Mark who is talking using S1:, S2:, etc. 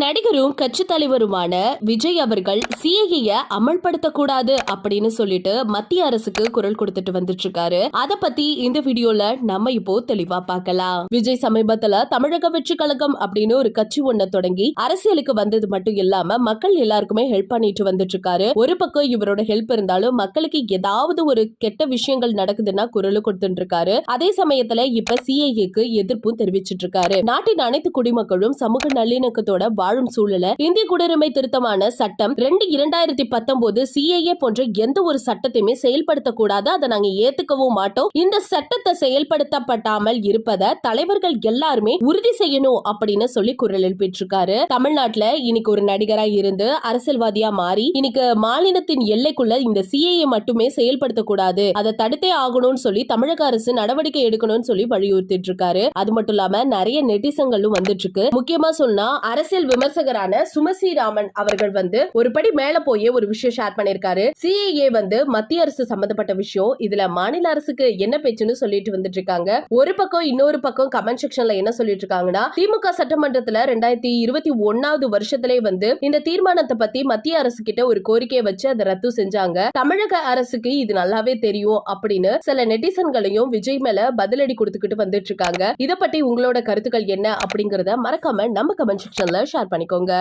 S1: நடிகரும் கட்சி தலைவருமான விஜய் அவர்கள் சிஏஏ அமல்படுத்தக்கூடாது அப்படின்னு சொல்லிட்டு மத்திய அரசுக்கு குரல் கொடுத்துட்டு வந்துட்டு இருக்காரு அத பத்தி இந்த வீடியோல நம்ம இப்போ தெளிவா பார்க்கலாம். விஜய் சமீபத்துல தமிழக வெற்றி கழகம் அப்படின்னு ஒரு கட்சி ஒண்ண தொடங்கி அரசியலுக்கு வந்தது மட்டும் இல்லாம மக்கள் எல்லாருக்குமே ஹெல்ப் பண்ணிட்டு வந்துட்டு இருக்காரு ஒரு பக்கம் இவரோட ஹெல்ப் இருந்தாலும் மக்களுக்கு ஏதாவது ஒரு கெட்ட விஷயங்கள் நடக்குதுன்னா குரல் கொடுத்துட்டு இருக்காரு அதே சமயத்துல இப்ப சிஏஏக்கு எதிர்ப்பும் தெரிவிச்சிட்டு இருக்காரு நாட்டின் அனைத்து குடிமக்களும் சமூக நல்லிணக்கத்தோட வாழும் சூழல இந்திய குடியுரிமை திருத்தமான சட்டம் ரெண்டு இரண்டாயிரத்தி பத்தொன்பது சிஏஏ போன்ற எந்த ஒரு சட்டத்தையுமே செயல்படுத்தக்கூடாது அதை நாங்க ஏத்துக்கவும் மாட்டோம். இந்த சட்டத்தை செயல்படுத்தப்பட்டாமல் இருப்பதை தலைவர்கள் எல்லாருமே உறுதி செய்யணும் அப்படின்னு சொல்லி குரல் எழுப்பிட்டிருக்காரு தமிழ்நாட்டுல இன்னைக்கு ஒரு நடிகரா இருந்து அரசியல்வாதியா மாறி இன்னைக்கு மாநிலத்தின் எல்லைக்குள்ள இந்த சிஏஏ மட்டுமே செயல்படுத்தக்கூடாது அதை தடுத்தே ஆகணும்னு சொல்லி தமிழக அரசு நடவடிக்கை எடுக்கணும்னு சொல்லி வலியுறுத்திட்டு இருக்காரு. அது மட்டும் இல்லாம நிறைய நெட்டிசங்களும் வந்துட்டு இருக்கு. முக்கியமா சொன்னா அரசியல் விமர்சகரான சுமசி ராமன் அவர்கள் வந்து ஒரு படி மேல போய் ஒரு விஷயம் ஷேர் பண்ணிருக்காரு சிஏஏ வந்து மத்திய அரசு சம்பந்தப்பட்ட விஷயம். இதுல மாநில அரசுக்கு என்ன பேச்சுன்னு சொல்லிட்டு வந்துட்டு இருக்காங்க ஒரு பக்கம் இன்னொரு பக்கம் கமெண்ட் செக்ஷன்ல என்ன சொல்லிட்டு இருக்காங்கன்னா திமுக சட்டமன்றத்துல ரெண்டாயிரத்தி இருபத்தி ஒன்னாவது வருஷத்திலே வந்து இந்த தீர்மானத்தை பத்தி மத்திய அரசு கிட்ட ஒரு கோரிக்கையை வச்சு அதை ரத்து செஞ்சாங்க. தமிழக அரசுக்கு இது நல்லாவே தெரியும் அப்படின்னு சில நெட்டிசன்களையும் விஜய் மேல பதிலடி கொடுத்துக்கிட்டு வந்துட்டு இருக்காங்க இதை பத்தி உங்களோட கருத்துக்கள் என்ன அப்படிங்கறத மறக்காம நம்ம கமெண்ட் செக்ஷன்ல ஷேர் பண்ணிக்கோங்க.